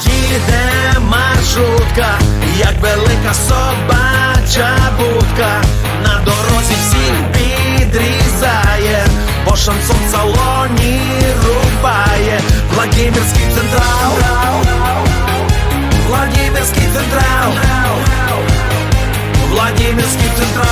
Їде маршрутка, як велика собача будка, на дорозі всіх підрізає, бо шансон салоні рубає, Владимирський централ, Владимирський централ, Владимирський централ,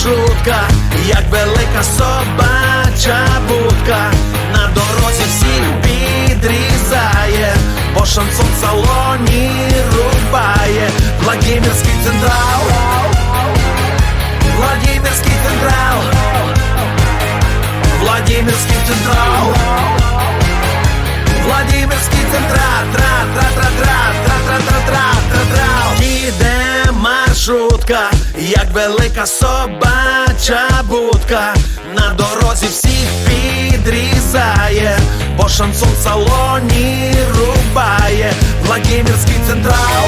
Маршрутка, як велика собача будка, на дорозі всіх підрізає, бо шансон салоні рубає, Владимирський централ, Владимирський централ, Владимирський централ, Владимирський централ, маршрутка, як велика собача будка, на дорозі всіх підрізає, бо шансон в салоні рубає, Владимирський централ.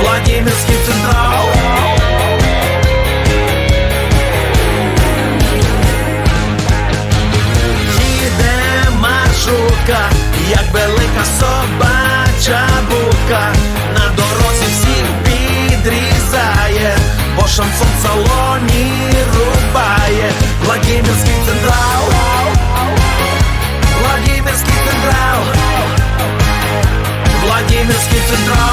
Владимирський централ. Їде маршрутка, як велика собача будка, на дорозі всіх підрізає, бо шансон в салоні рубає, Владимирський централ, Владимирський централ, Владимирський централ.